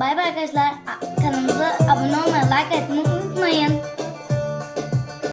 Bay bay arkadaşlar. Kanalımıza abone